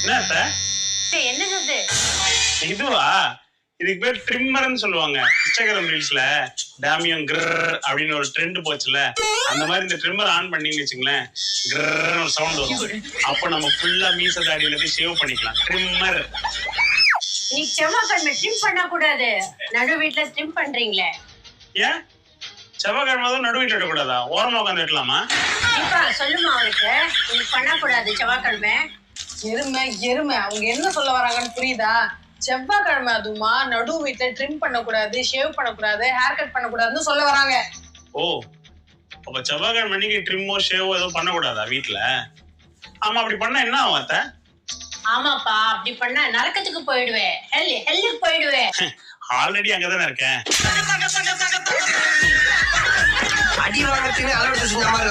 என்ன அது இதுவா? இதுக்கு பேர் ட்ரிம்மர்னு சொல்லுவாங்க. இன்ஸ்டாகிராம் ரீல்ஸ்ல டேமியம் கிர் அப்படின்னு ஒரு ட்ரெண்ட் போச்சுல அந்த மாதிரி இந்த ட்ரிம்மர் ஆன் பண்ணீங்கன்னு வச்சுங்களேன் கிர்னு ஒரு சவுண்ட் வரும். அப்ப நம்ம ஃபுல்லா மீச தாடியில போய் சேவ் பண்ணிக்கலாம். ட்ரிம்மர் நீ செவ்வாய்க்கிழமை ட்ரிம் பண்ண கூடாது. நடு வீட்ல ட்ரிம் பண்றீங்களே. ஏன்? செவ்வாய்க்கிழமை தான் நடுவீட்டு விடக்கூடாதா ஓரமா உட்காந்து வெட்டலாமா சொல்லுமா அவனுக்கு நீ பண்ண கூடாது செவ்வாய்க்கிழமை. எருமை எருமை. அவங்க என்ன சொல்ல வராங்கன்னு புரியுதா? செவ்வாய்க்கிழமை அதுமா நடு வீட்டுல ட்ரிம் பண்ணக்கூடாது ஷேவ் பண்ணக்கூடாது ஹேர் கட் பண்ணக்கூடாதுன்னு சொல்ல வராங்க. ஓ அப்ப செவ்வாய்க்கிழமை அன்னைக்கு ட்ரிம்மோ ஷேவோ எதுவும் பண்ணக்கூடாதா வீட்டுல ஆமா அப்படி பண்ணா என்ன ஆகும் அத்தை? ஆமாப்பா அப்படி பண்ணா நரக்கத்துக்கு போயிடுவேன். ஹெல் ஹெல்லுக்கு போயிடுவேன். ஆல்ரெடி அங்கதானே இருக்கேன். அடி வாங்கறதுக்கு அளவெடுத்து செஞ்ச மாதிரி